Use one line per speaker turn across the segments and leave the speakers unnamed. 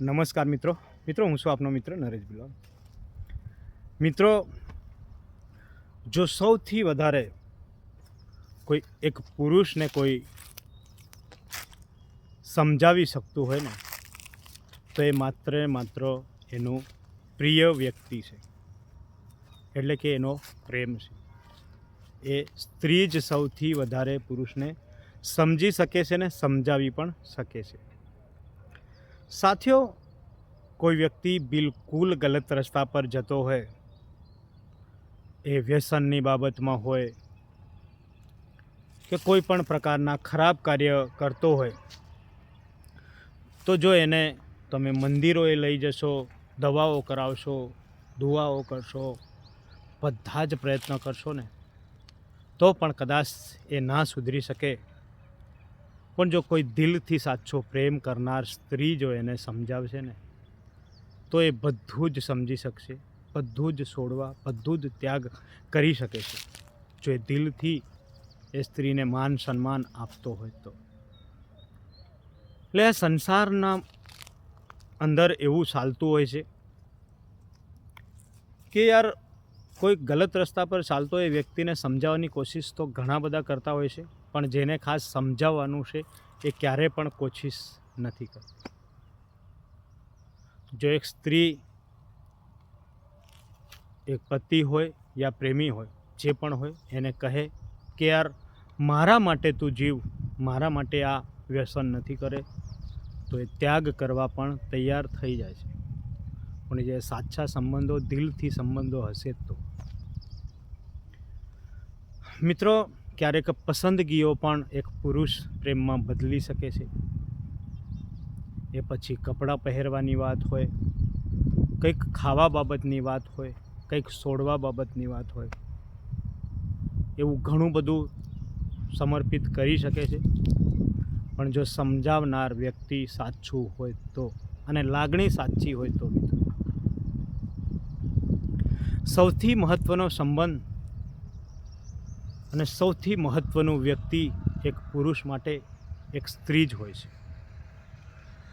નમસ્કાર મિત્રો. મિત્રો, હું છું આપનો મિત્ર નરેશ બિલોલ મિત્રો, જો સૌથી વધારે કોઈ એક પુરુષને કોઈ સમજાવી શકતું હોય ને, તો એ માત્ર માત્ર એનું પ્રિય વ્યક્તિ છે. એટલે કે એનો પ્રેમ છે. એ સ્ત્રી જ સૌથી વધારે પુરુષને સમજી શકે છે ને સમજાવી પણ શકે છે. સાથીઓ, કોઈ વ્યક્તિ બિલકુલ ગલત રસ્તા પર જતો હોય, એ વ્યસનની બાબતમાં હોય કે કોઈ પણ પ્રકારના ખરાબ કાર્ય કરતો હોય, તો જો એને તમે મંદિરોએ લઈ જશો, દવાઓ કરાવશો દુવાઓ કરશો, બધા જ પ્રયત્ન કરશો ને, તો પણ કદાચ એ ના સુધરી શકે. પણ જો કોઈ દિલથી સાચો પ્રેમ કરનાર સ્ત્રી જો એને સમજાવશે ને, તો એ બધું જ સમજી શકશે, બધું જ છોડવા, બધું જ ત્યાગ કરી શકે છે. જો એ દિલથી એ સ્ત્રીને માન સન્માન આપતો હોય તો. એટલે સંસારના અંદર એવું ચાલતું હોય છે કે યાર કોઈ ગલત રસ્તા પર ચાલતો એ વ્યક્તિને સમજાવવાની કોશિશ તો ઘણા બધા કરતા હોય છે, પણ જેને ખાસ સમજાવવાનું છે એ ક્યારે પણ કોશિશ નથી કરતી. જો એક સ્ત્રી, એક પતિ હોય યા પ્રેમી હોય, જે પણ હોય, એને કહે કે યાર, મારા માટે તું જીવ, મારા માટે આ વ્યસન નથી કરે તો એ ત્યાગ કરવા પણ તૈયાર થઈ જાય છે. પણ જે સાચા સંબંધો દિલથી સંબંધો હશે તો. મિત્રો, ક્યારેક પસંદગીઓ પણ એક પુરુષ પ્રેમમાં બદલી શકે છે. એ પછી કપડાં પહેરવાની વાત હોય, કંઈક ખાવા બાબતની વાત હોય, કંઈક છોડવા બાબતની વાત હોય. એવું ઘણું બધું સમર્પિત કરી શકે છે. પણ જો સમજાવનાર વ્યક્તિ સાચું હોય તો અને લાગણી સાચી હોય તો. મિત્રો સૌથી મહત્ત્વનો સંબંધ અને સૌથી મહત્ત્વનું વ્યક્તિ એક પુરુષ માટે એક સ્ત્રી જ હોય છે.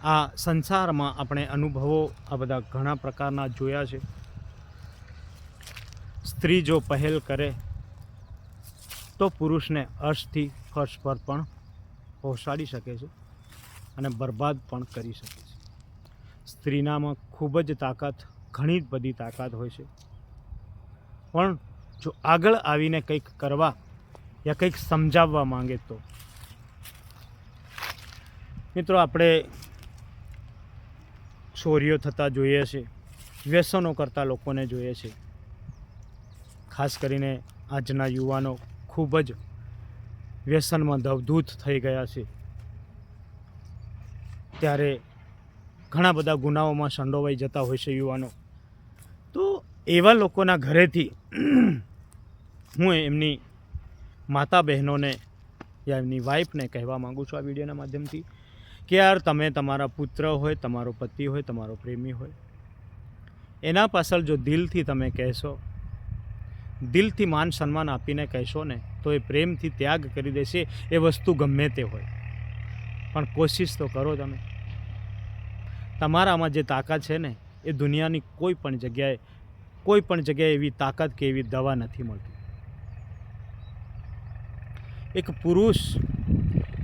આ સંસારમાં આપણે અનુભવો આ બધા ઘણા પ્રકારના જોયા છે. સ્ત્રી જો પહેલ કરે તો પુરુષને અર્શથી ફર્શ પર પણ પહોંચાડી શકે છે અને બરબાદ પણ કરી શકે છે. સ્ત્રીનામાં ખૂબ જ તાકાત, ઘણી જ બધી તાકાત હોય છે. પણ જો આગળ આવીને કંઈક કરવા યા કંઈક સમજાવવા માંગે તો. મિત્રો, આપણે ચોરીઓ થતા જોઈએ છે, વ્યસનો કરતા લોકોને જોઈએ છે. ખાસ કરીને આજના યુવાનો ખૂબ જ વ્યસનમાં ધવધૂત થઈ ગયા છે. ત્યારે ઘણા બધા ગુનાઓમાં સંડોવાઈ જતા હોય છે યુવાનો. તો એવા લોકોના ઘરેથી હું એમની માતા બહેનોને યા એમની વાઈફને કહેવા માગું છું આ વિડીયોના માધ્યમથી કે યાર તમે તમારા પુત્ર હોય, તમારો પતિ હોય, તમારો પ્રેમી હોય. એના પાછળ જો દિલથી તમે કહેશો, દિલથી માન સન્માન આપીને કહેશો ને, તો એ પ્રેમથી ત્યાગ કરી દેશે, એ વસ્તુ ગમે તે હોય. પણ કોશિશ તો કરો તમે. તમારામાં જે તાકાત છે ને, એ દુનિયાની કોઈ પણ જગ્યાએ, કોઈ પણ જગ્યાએ એવી તાકાત કે એવી દવા નથી મળતી. એક પુરુષ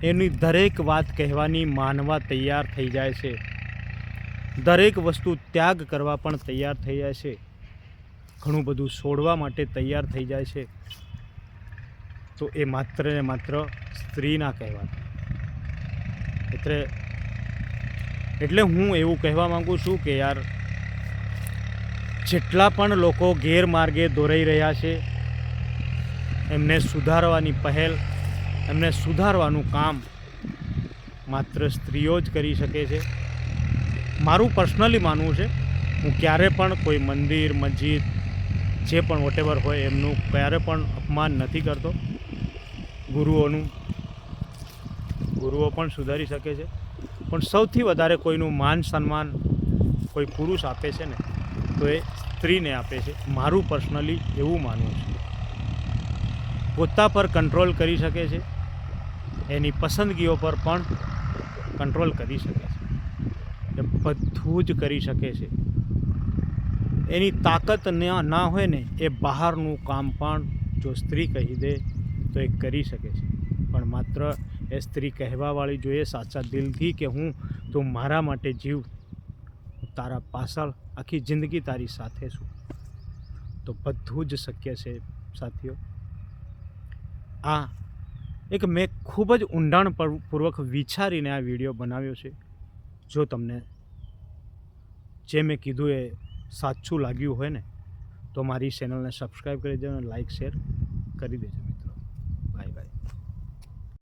એની દરેક વાત કહેવાની માનવા તૈયાર થઈ જાય છે. દરેક વસ્તુ ત્યાગ કરવા પણ તૈયાર થઈ જાય છે. ઘણું બધું છોડવા માટે તૈયાર થઈ જાય છે. તો એ માત્ર ને માત્ર સ્ત્રીના કહેવાતા. એટલે એટલે હું એવું કહેવા માગું છું કે યાર, જેટલા પણ લોકો ગેરમાર્ગે દોરાઈ રહ્યા છે, એમને સુધારવાની પહેલ એમને સુધારવાનું કામ માત્ર સ્ત્રીઓ જ કરી શકે છે. મારું પર્સનલી માનવું છે, હું ક્યારે પણ કોઈ મંદિર, મસ્જિદ, જે પણ વોટેવર હોય એમનું ક્યારે પણ અપમાન નથી કરતો. ગુરુઓનું, ગુરુઓ પણ સુધારી શકે છે. પણ સૌથી વધારે કોઈનું માન સન્માન કોઈ પુરુષ આપે છે ને, તો એ સ્ત્રીને આપે છે. મારું પર્સનલી એવું માનવું છે. પોતા પર કંટ્રોલ કરી શકે છે. એની પસંદગીઓ પર પણ કંટ્રોલ કરી શકે છે. એ બધું જ કરી શકે છે. એની તાકાત ના હોય ને એ બહારનું કામ પણ જો સ્ત્રી કહી દે તો એ કરી શકે છે. પણ માત્ર એ સ્ત્રી કહેવાવાળી જોઈએ સાચા દિલથી કે હું, તું મારા માટે જીવ તારા પાછળ આખી જિંદગી તારી સાથે છું. તો બધું જ શક્ય છે, સાથીઓ. આ એક મેં ખૂબ જ ઊંડાણપૂર્વક વિચારીને આ વીડિયો બનાવ્યો છે. જો તમને જે મેં કીધું એ સાચું લાગ્યું હોય ને, તો મારી ચેનલને સબસ્ક્રાઈબ કરી દેજો અને લાઈક, શેર કરી દેજો મિત્રો. Bye bye.